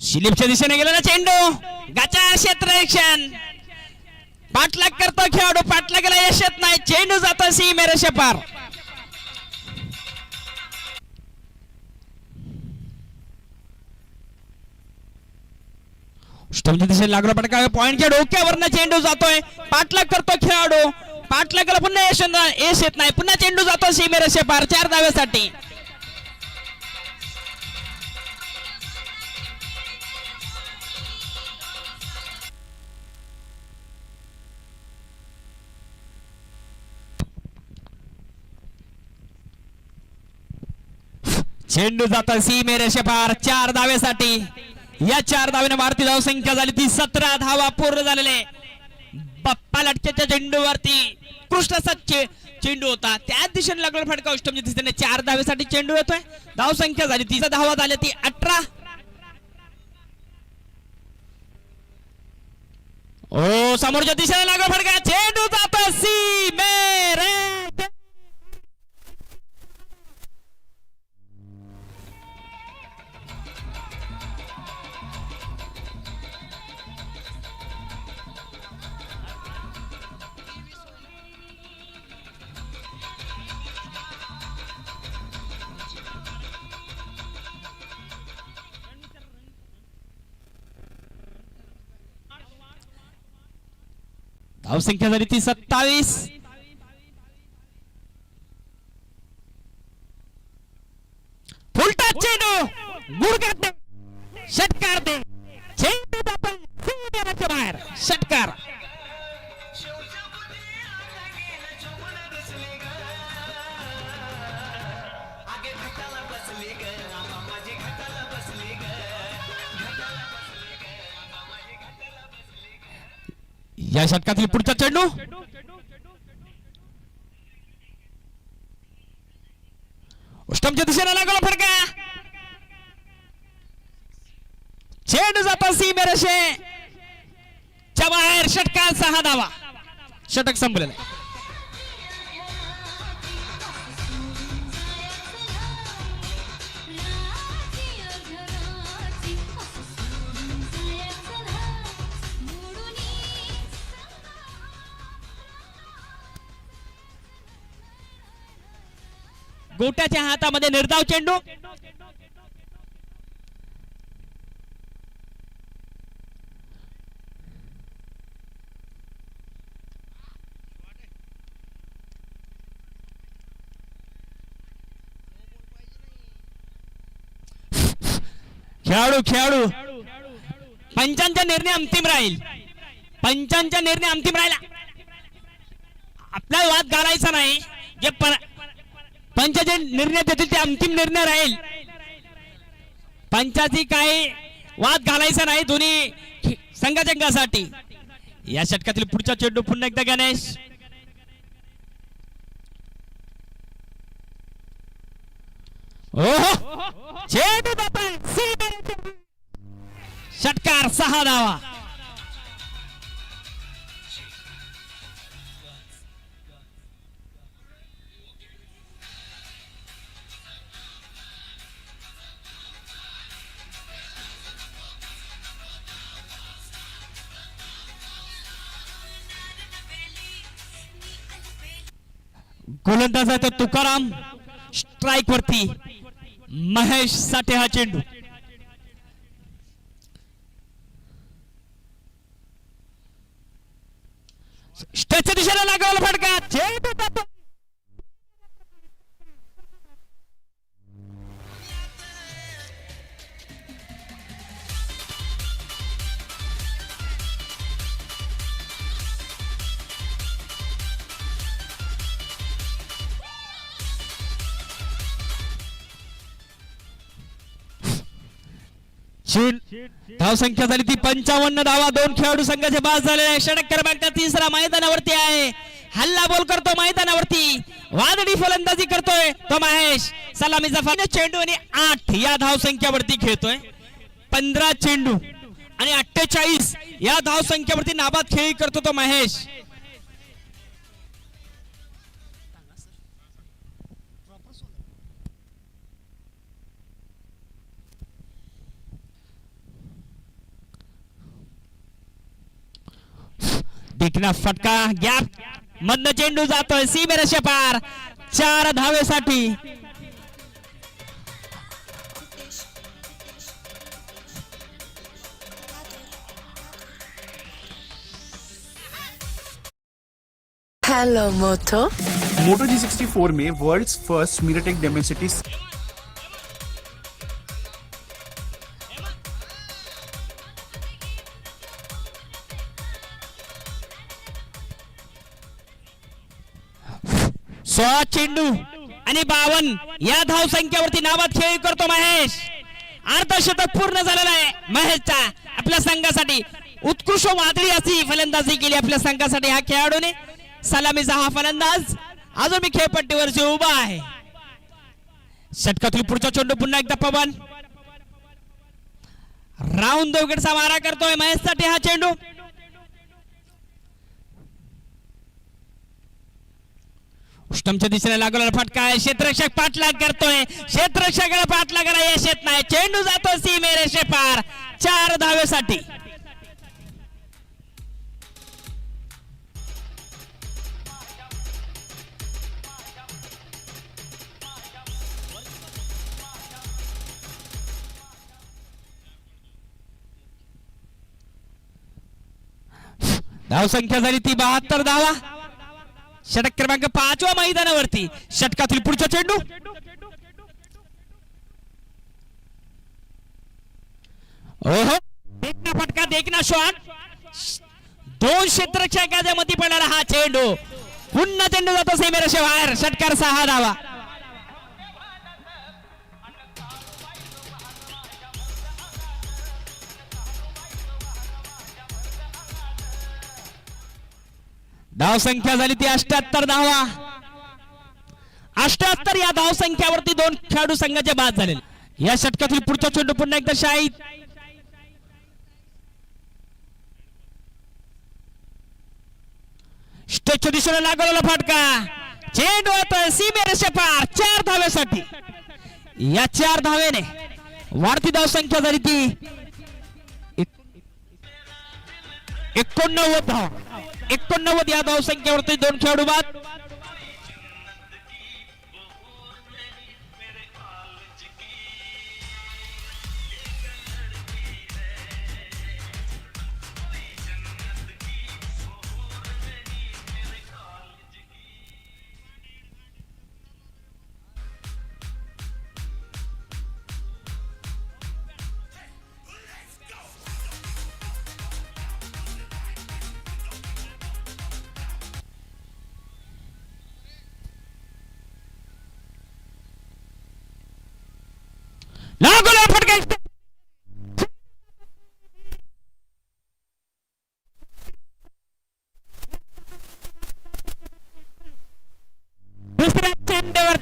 शिलीपच्या दिशेने गेलेला चेंडू? गाच्या क्षेत्ररक्षण पाठलाग करतो खेळाडू पाठलागला यश येत नाही. चेंडू जातो सीमेरेषे पार अष्टमच्या दिशेने लागला पटका पॉईंटच्या डोक्यावरनं चेंडू जातोय. पाठलाग करतो खेळाडू. पाठलागला पुन्हा यश येत- यश येत नाही. पुन्हा चेंडू जातो सीमेरेषे पार चार धाव्यासाठी. चेंडू जातो सीमेरेषे पार चार धावेसाठी. या चार धावेने भारतीय धावसंख्या झाली ती सतरा धावा पूर्ण झालेले. बाप्पा लटक्याच्या चेंडूवरती कृष्ण चे चेंडू होता. त्याच दिशेने लागला फटका अष्टमच्या दिशेने चार धावेसाठी चेंडू येतोय. धावसंख्या झाली तिचा धावा झाल्या ती अठरा. ओ समोरच्या दिशेने लागला फटका चेंडू जातो सी धावसंख्या झाली ती सत्तावीस. फुलटा चेंडू गुडघ्या या षटकातील पुढचा चेंडू? अष्टमच्या दिशेने लागला फडका. चेंडू जातो सीमेरेषे च्या बाहेर षटकार सहा धावा षटक संपलेला गोट्याच्या हातामध्ये निर्धाव चेंडू. खेळाडू खेळाडू. पंचांचा निर्णय अंतिम राहील. पंचांचा निर्णय अंतिम राहिला. आपला वाद घालायचा नाही. जे पण पंच जे निर्णय देतील ते अंतिम निर्णय राहील. पंचाची काही वाद घालायचा नाही दोन्ही खे- या षटकातील पुढचा चेंडू पुन्हा एकदा गणेश. ओहो! चेंडू षटकार सहा धावा. गोलंदाजाचा तुकाराम स्ट्राईक वरती महेश साठे हा चेंडू. स्टेजच्या दिशेला लागवला फटका. चेंडू धाव चेंड धावसंख्या झाली ती पंचावन्न धावा दोन खेळाडू संघाचे बाद झालेले आहे. षटक क्रमांक तिसरा मैदानावरती आहे. हल्ला बोल करतो मैदानावरती. वादडी फलंदाजी करतोय तो महेश. सलामीचा फल चेंडू आणि आठ या धावसंख्यावरती खेळतोय. पंधरा चेंडू आणि अठ्ठेचाळीस या धावसंख्यावरती नाबाद खेळी करतो तो महेश. देखना फटका गॅप। मधनं चेंडू जातोय सीमेरेषे पार। चार धावेसाठी। Hello, Moto. मोटो G64 में वर्ल्ड्स फ़र्स्ट मीराटेक डेमेंसिटी सोळा चेंडू आणि बावन या धाव संख्येवरती नावात खेळ करतो महेश. अर्धशतक पूर्ण झालेला आहे महेशचा आपल्या संघासाठी. उत्कृष्ट वादळी अशी फलंदाजी केली आपल्या संघासाठी ह्या खेळाडूने. सलामीचा हा फलंदाज. अजून मी खेळपट्टीवरती उभा आहे. षटकातील पुढचा चेंडू पुन्हा एकदा पवन. राऊंड देवगडचा मारा करतोय महेशसाठी हा चेंडू. उष्टमच्या दिशेने लागलेला फटका. आहे पाठलाग करतोय. क्षेत्ररक्षकाला पाठलागाला यश येत नाही. चेंडू जातो सीमेरेषे पार चार धावेसाठी. धाव संख्या झाली ती बहात्तर धावा. षटक क्रमांक पाचव्या मैदानावरती. षटकातील पुढचा चेंडू. ओहो देखना फटका देखना शॉट दोन क्षेत्ररक्षकाच्या मती पडणारा हा चेंडू. पुन्हा चेंडू जातो सीमेरेषे बाहेर षटकार सहा धावा. धाव संख्या झाली ती अष्ट्याहत्तर धावा. अष्ट्याहत्तर या धाव संख्यावरती दोन खेळाडू संघाचे बाद झाले. या षटकातील पुढचा चेंडू पुन्हा एकदा शाहीत स्टेजच्या दिशेला लागवलेला फटका. चेंडू होतोय सीमेरेषे पार चार धावेसाठी या चार धावेने वाढती धाव संख्या झाली ती. एकोणनव्वद धाव. एकोणनव्वद या धावसंख्येवरती दोन खेळाडू बाद.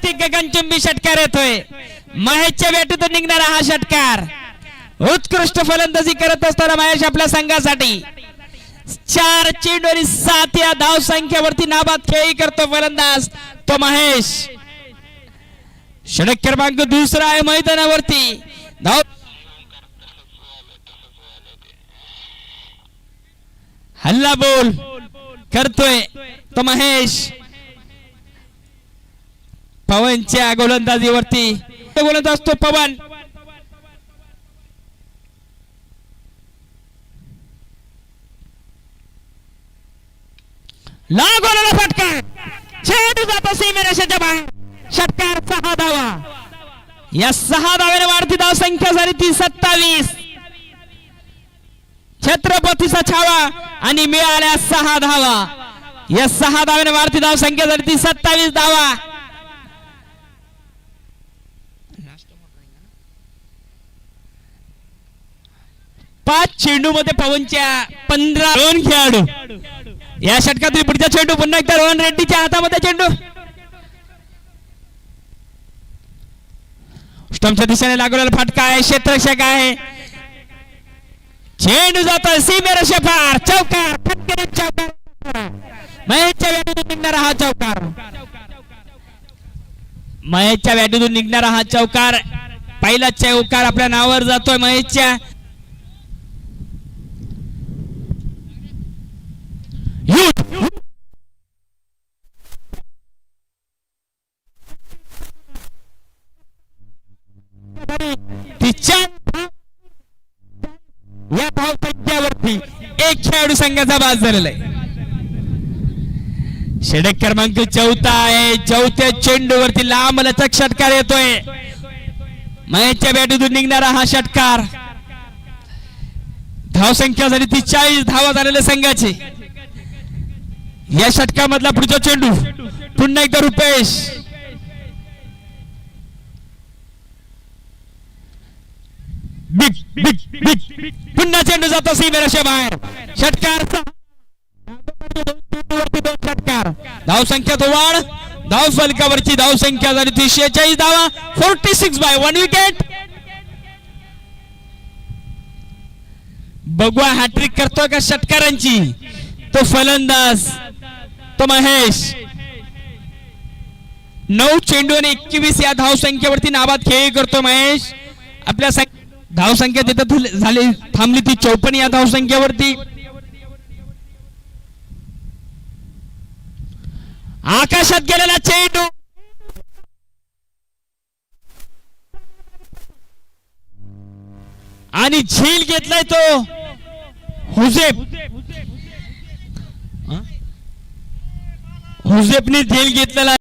चेंडूवरती गगनचुंबी षटकार येतोय. महेशच्या बॅटीतून निघणारा हा षटकार. उत्कृष्ट फलंदाजी करत असताना महेश आपल्या संघासाठी. चार चेंडू सात या धाव संख्येवरती नाबाद खेळी करतो फलंदाज तो महेश. षटक क्रमांक दुसरा आहे मैदानावरती. धाव हल्ला बोल करतोय तो महेश. पवनच्या गोलंदाजीवरती. गोलंदाज तो पवन. ला गोलाला फटकार चेंडू जातो सीमेरेषेच्या बाहेर. षटकार सहा धावा. या सहा धाव्याने वाढती धाव संख्या झाली ती सत्तावीस. छत्रपतीचा छावा आणि मिळाल्या सहा धावा. या सहा धाव्याने वाढती धाव संख्या झाली ती सत्तावीस धावा. पाच चेंडू मध्ये पवनच्या पंधरा दोन खेळाडू. या षटकातील पुढचा चेंडू पुन्हा एकदा रोहन रेड्डीच्या हातामध्ये चेंडू. स्टंपच्या दिशेने लागलेला फटका आहे क्षेत्रक्षक आहे. चेंडू जातो सीमेर शेफार चौकार फटकेने चौकार. महेशच्या बॅटूतून निघणारा हा चौकार. महेशच्या व्याटीतून निघणारा हा चौकार पहिला चौकार आपल्या नावावर जातोय महेशच्या. या धावपट्ट्यावरती एक खेळाडू संघाचा बाद झालेला आहे. षटक क्रमांक चौथा आहे. चौथ्या चेंडूवरती लांब लचक षटकार येतोय. महेशच्या बॅटीतून निघणारा हा षटकार. धाव संख्या झाली ती चाळीस धावा झालेल्या संघाची. या षटकामधला पुढचा चेंडू. पुन्हा एकदा रुपेश. बिग बिग बिग पुन्हा चेंडू जातो सीमेरेषे बाहेर षटकार वरती धाव संख्या तो वाढ. धाव फलकावरची धाव संख्या झाली ती शेहेचाळीस धावा. Forty six by one wicket बघूया हॅट्रिक करतोय का षटकारांची? तो फलंदाज तो महेश. नऊ चेंडू आणि एकवीस या धाव संख्येवरती नाबाद खेळ करतो महेश. आपल्या सं- धाव संख्या तिथं झाली थांबली ती चौपन्न या धाव संख्येवरती आकाशात गेलेला चेंडू. आणि झील घेतलाय तो. हुजेब. हा? हुजेबने झील घेतलेला